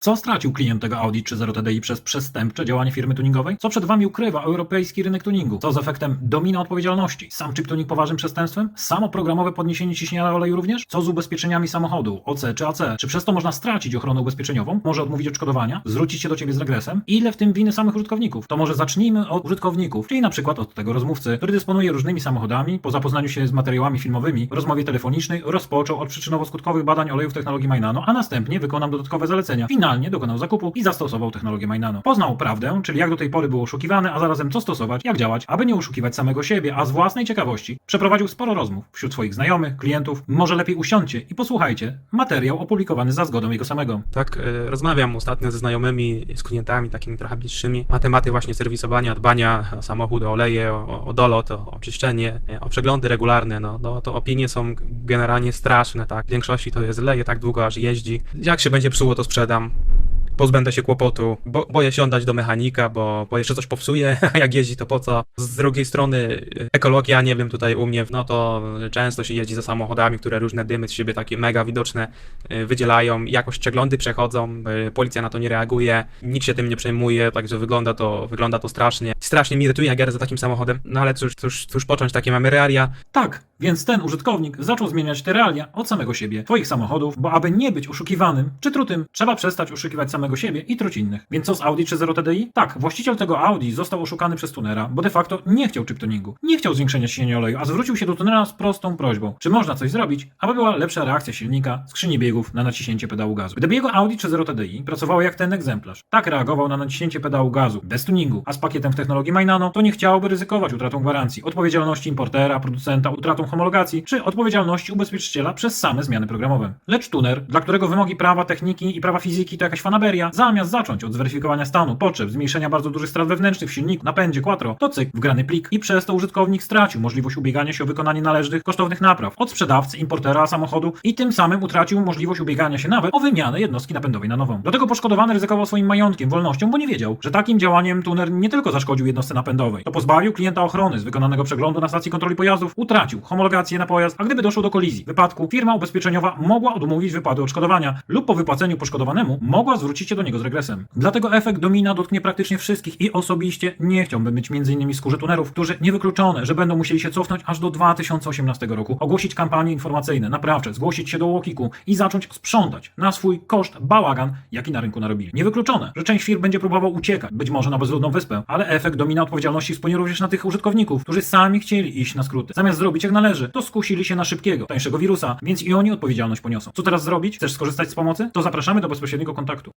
Co stracił klient tego Audi 3.0 TDI przez przestępcze działanie firmy tuningowej? Co przed wami ukrywa europejski rynek tuningu? Co z efektem domina odpowiedzialności? Sam chip tuning poważnym przestępstwem? Samo programowe podniesienie ciśnienia oleju również? Co z ubezpieczeniami samochodu? OC czy AC? Czy przez to można stracić ochronę ubezpieczeniową? Może odmówić odszkodowania? Zwrócić się do ciebie z regresem? Ile w tym winy samych użytkowników? To może zacznijmy od użytkowników, czyli na przykład od tego rozmówcy, który dysponuje różnymi samochodami, po zapoznaniu się z materiałami filmowymi, rozmowie telefonicznej rozpoczął od przyczynowo-skutkowych badań olejów technologii Mainano, a następnie wykonał dodatkowe zalecenia. Finalnie dokonał zakupu i zastosował technologię Mainano. Poznał prawdę, czyli jak do tej pory był oszukiwany, a zarazem co stosować, jak działać, aby nie oszukiwać samego siebie, a z własnej ciekawości przeprowadził sporo rozmów wśród swoich znajomych, klientów. Może lepiej usiądźcie i posłuchajcie materiał opublikowany za zgodą jego samego. Tak, e, rozmawiam ostatnio ze znajomymi, z klientami takimi trochę bliższymi na tematy właśnie serwisowania, dbania o samochód, o oleje, o, o dolot, o oczyszczenie, e, o przeglądy regularne. No, no to opinie są generalnie straszne, tak. W większości to jest leje tak długo, aż jeździ. Jak się będzie psuło, to sprzedam. Pozbędę się kłopotu, bo, boję się oddać do mechanika, bo, bo jeszcze coś popsuje, a jak jeździ to po co? Z drugiej strony e, ekologia, nie wiem, tutaj u mnie, no to często się jeździ za samochodami, które różne dymy z siebie takie mega widoczne y, wydzielają, jakoś przeglądy przechodzą, y, policja na to nie reaguje, nikt się tym nie przejmuje, także wygląda to, wygląda to strasznie. Strasznie mnie irytuje, jak jadę za takim samochodem, no ale cóż, cóż, cóż począć, takie mamy realia. Tak, więc ten użytkownik zaczął zmieniać te realia od samego siebie, twoich samochodów, bo aby nie być oszukiwanym czy trutym, trzeba przestać oszukiwać samego siebie i truć innych. Więc co z Audi 3.0 TDI? Tak, właściciel tego Audi został oszukany przez tunera, bo de facto nie chciał chip tuningu, nie chciał zwiększenia ciśnienia oleju, a zwrócił się do tunera z prostą prośbą, czy można coś zrobić, aby była lepsza reakcja silnika, skrzyni biegów na naciśnięcie pedału gazu. Gdyby jego Audi 3.0 TDI pracowało jak ten egzemplarz, tak reagował na naciśnięcie pedału gazu, bez tuningu, a z pakietem w technologii Mainano, to nie chciałby ryzykować utratą gwarancji, odpowiedzialności importera, producenta, utratą homologacji, czy odpowiedzialności ubezpieczyciela przez same zmiany programowe. Lecz tuner, dla którego wymogi prawa, techniki i prawa fizyki to jakaś fanaberia, zamiast zacząć od zweryfikowania stanu, potrzeb, zmniejszenia bardzo dużych strat wewnętrznych w silniku, napędzie, quattro, to cyk, wgrany plik i przez to użytkownik stracił możliwość ubiegania się o wykonanie należnych, kosztownych napraw od sprzedawcy, importera samochodu i tym samym utracił możliwość ubiegania się nawet o wymianę jednostki napędowej na nową. Do tego poszkodowany ryzykował swoim majątkiem, wolnością, bo nie wiedział, że takim działaniem tuner nie tylko zaszkodził jednostce napędowej, to pozbawił klienta ochrony z wykonanego przeglądu na stacji kontroli pojazdów, utracił homologację na pojazd, a gdyby doszło do kolizji, wypadku, firma ubezpieczeniowa mogła odmówić wypłaty odszkodowania lub po wypłaceniu poszkodowanemu mogła zwrócić do niego z regresem. Dlatego efekt domina dotknie praktycznie wszystkich i osobiście nie chciałbym być m.in. w skórze tunerów, którzy niewykluczone, że będą musieli się cofnąć aż do 2018 roku, ogłosić kampanie informacyjne, naprawcze, zgłosić się do Łokiku i zacząć sprzątać na swój koszt bałagan, jaki na rynku narobili. Niewykluczone, że część firm będzie próbował uciekać, być może na bezludną wyspę, ale efekt domina odpowiedzialności spłynie również na tych użytkowników, którzy sami chcieli iść na skróty. Zamiast zrobić jak należy, to skusili się na szybkiego, tańszego wirusa, więc i oni odpowiedzialność poniosą. Co teraz zrobić? Chcesz skorzystać z pomocy? To zapraszamy do bezpośredniego kontaktu.